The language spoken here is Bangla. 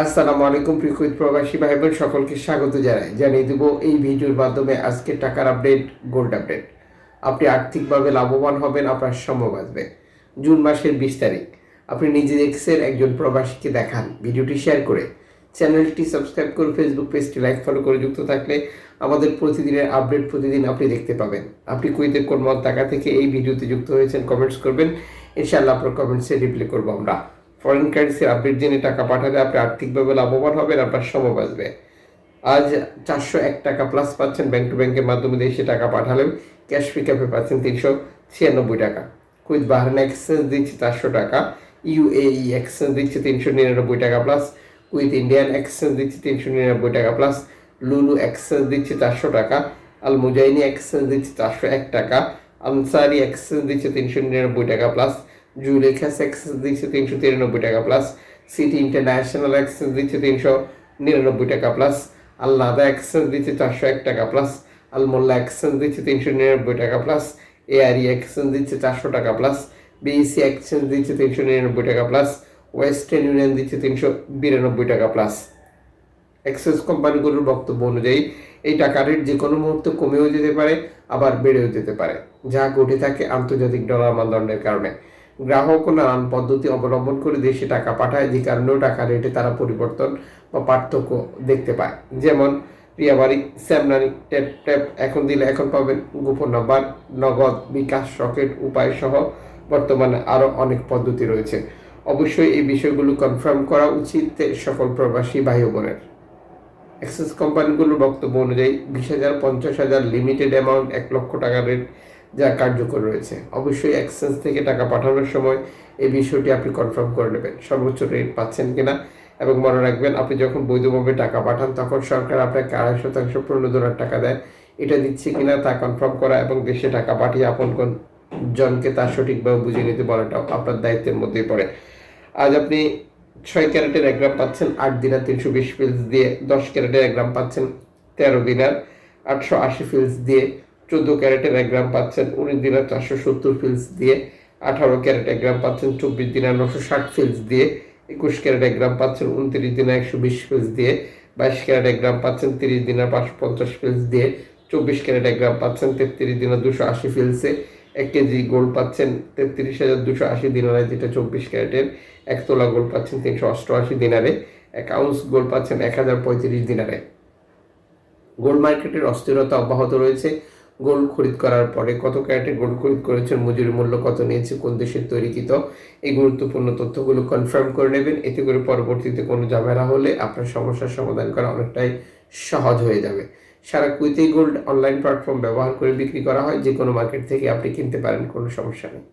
আসসালামু আলাইকুম প্রিকুইত প্রবাসী ভাই বোন সকলকে স্বাগত জানাই। জানিয়ে দেব এই ভিডিওর মাধ্যমে আজকে টাকার আপডেট গোল্ড আপডেট আপনি আর্থিকভাবে লাভবান হবেন, আপনার সময় বাঁচবে। জুন মাসের বিশ তারিখ। আপনি নিজে দেখছেন, একজন প্রবাসীকে দেখান। ভিডিওটি শেয়ার করে চ্যানেলটি সাবস্ক্রাইব করে ফেসবুক পেজটি লাইক ফলো করে যুক্ত থাকলে আমাদের প্রতিদিনের আপডেট প্রতিদিন আপনি দেখতে পাবেন। আপনি কুইতের কোন মত টাকা থেকে এই ভিডিওতে যুক্ত হয়েছেন কমেন্টস করবেন। ইনশাআল্লাহ আপনার কমেন্টসে রিপ্লাই করব আমরা। ফরেন কারেন্সির আপডেট জেনে টাকা পাঠালে আপনি আর্থিকভাবে লাভবান হবেন, আপনার সময় বাঁচবে। আজ চারশো এক টাকা প্লাস পাচ্ছেন ব্যাংক টু ব্যাংকের মাধ্যমে দেশে টাকা পাঠালেন। ক্যাশ পিকআপে পাচ্ছেন তিনশো ছিয়ানব্বই টাকা। কুইথ বাহারান এক্সচেঞ্জ দিচ্ছে চারশো টাকা। ইউএই এক্সচেঞ্জ দিচ্ছে তিনশো নিরানব্বই টাকা প্লাস কুইথ ইন্ডিয়ান এক্সচেঞ্জ দিচ্ছে তিনশো নিরানব্বই টাকা প্লাস লুলু এক্সচেঞ্জ দিচ্ছে চারশো টাকা। আল মুজাইনি এক্সচেঞ্জ দিচ্ছে চারশো এক টাকা। আনসারি এক্সচেঞ্জ দিচ্ছে তিনশো নিরানব্বই টাকা প্লাস জুলেখাস এক্সচেঞ্জ দিচ্ছে তিনশো তিরানব্বই টাকা প্লাস সিটি ইন্টারন্যাশনাল এক্সচেঞ্জ দিচ্ছে তিনশো নিরানব্বই টাকা প্লাস আল্লাদা এক্সচেঞ্জ দিচ্ছে চারশো এক টাকা প্লাস আলমোল্লা এক্সচেঞ্জ দিচ্ছে তিনশো নিরানব্বই টাকা প্লাস এআরই এক্সচেঞ্জ দিচ্ছে চারশো টাকা প্লাস বিইসি এক্সচেঞ্জ দিচ্ছে তিনশো নিরানব্বই টাকা প্লাস ওয়েস্টার্ন ইউনিয়ন দিচ্ছে তিনশো বিরানব্বই টাকা প্লাস এক্সেস কোম্পানিগুলোর বক্তব্য অনুযায়ী, এই টাকা রেট যে কোনো মুহূর্তে কমেও যেতে পারে, আবার বেড়েও যেতে পারে। যা ঘটে থাকে আন্তর্জাতিক ডলার মানদণ্ডের কারণে। গ্রাহক নানান পদ্ধতি অবলম্বন করে দেশে টাকা পাঠায়, যে কারণেও টাকা রেটে তারা পরিবর্তন বা পার্থক্য দেখতে পায়। যেমন রিয়াবাড়ি স্যামনারি ট্যাপ ট্যাপ এখন দিলে এখন পাবেন গোপন নাম্বার, নগদ, বিকাশ, রকেট, উপায় সহ বর্তমানে আরও অনেক পদ্ধতি রয়েছে। অবশ্যই এই বিষয়গুলো কনফার্ম করা উচিত সকল প্রবাসী ভাই বোনের অ্যাক্সেস কোম্পানিগুলোর বক্তব্য অনুযায়ী বিশ হাজার, পঞ্চাশ হাজার লিমিটেড অ্যামাউন্ট এক লক্ষ টাকা রেট যা কার্যকর রয়েছে। অবশ্যই এক্সচেঞ্জ থেকে টাকা পাঠানোর সময় এই বিষয়টি আপনি কনফার্ম করে নেবেন। সর্বোচ্চ রেট পাচ্ছেন কিনা এবং মনে রাখবেন, আপনি যখন বৈধভাবে টাকা পাঠান, তখন সরকার আপনাকে আড়াই শতাংশ প্রণোদনার টাকা দেয়। এটা দিচ্ছে কিনা তা কনফার্ম করা এবং দেশে টাকা পাঠিয়ে আপন কোন জনকে তা সঠিকভাবে বুঝে নিতে বলাটাও আপনার দায়িত্বের মধ্যেই পড়ে। আজ আপনি ছয় ক্যারেটের এক গ্রাম পাচ্ছেন, আট দিনার তিনশো বিশ ফিলস দিয়ে দশ ক্যারেটের এক গ্রাম পাচ্ছেন, তেরো দিনার আটশো আশি ফিলস দিয়ে চোদ্দ ক্যারেটের এক গ্রাম পাচ্ছেন, উনিশ দিনার চারশো সত্তর ফিলস দিয়ে, আঠারো ক্যারেট এক গ্রাম পাচ্ছেন, চব্বিশ দিনার নশো ষাট ফিলস দিয়ে, একুশ ক্যারেট এক গ্রাম পাচ্ছেন, উনত্রিশ দিনার একশো বিশ ফিলস দিয়ে, বাইশ ক্যারেট এক গ্রাম পাচ্ছেন, তিরিশ দিনার পাঁচশো পঞ্চাশ ফিলস দিয়ে, চব্বিশ ক্যারেট এক গ্রাম পাচ্ছেন, তেত্রিশ দিনার দুশো আশি ফিলসে এক কেজি গোল্ড পাচ্ছেন, তেত্রিশ হাজার দুশো আশি দিনারে, যেটা চব্বিশ ক্যারেটের, এক তোলা গোল্ড পাচ্ছেন, তিনশো অষ্টআশি দিনারে, এক আউন্স গোল্ড পাচ্ছেন, এক হাজার পঁয়ত্রিশ দিনারে। গোল্ড মার্কেটের অস্থিরতা অব্যাহত রয়েছে। গোল্ড খরিদ করার পরে কত ক্যারেটের গোল্ড খরিদ করেছেন, মজুরি মূল্য কত নিয়েছে, কোন দেশের তৈরিকৃত এই গুরুত্বপূর্ণ তথ্যগুলো কনফার্ম করে নেবেন। এতে করে পরবর্তীতে কোনো ঝামেলা হলে আপনার সমস্যার সমাধান করা অনেকটাই সহজ হয়ে যাবে। সারা কুইতেই গোল্ড অনলাইন প্ল্যাটফর্ম ব্যবহার করে বিক্রি করা হয় যে কোনো মার্কেট থেকে আপনি কিনতে পারেন, কোনো সমস্যা নেই।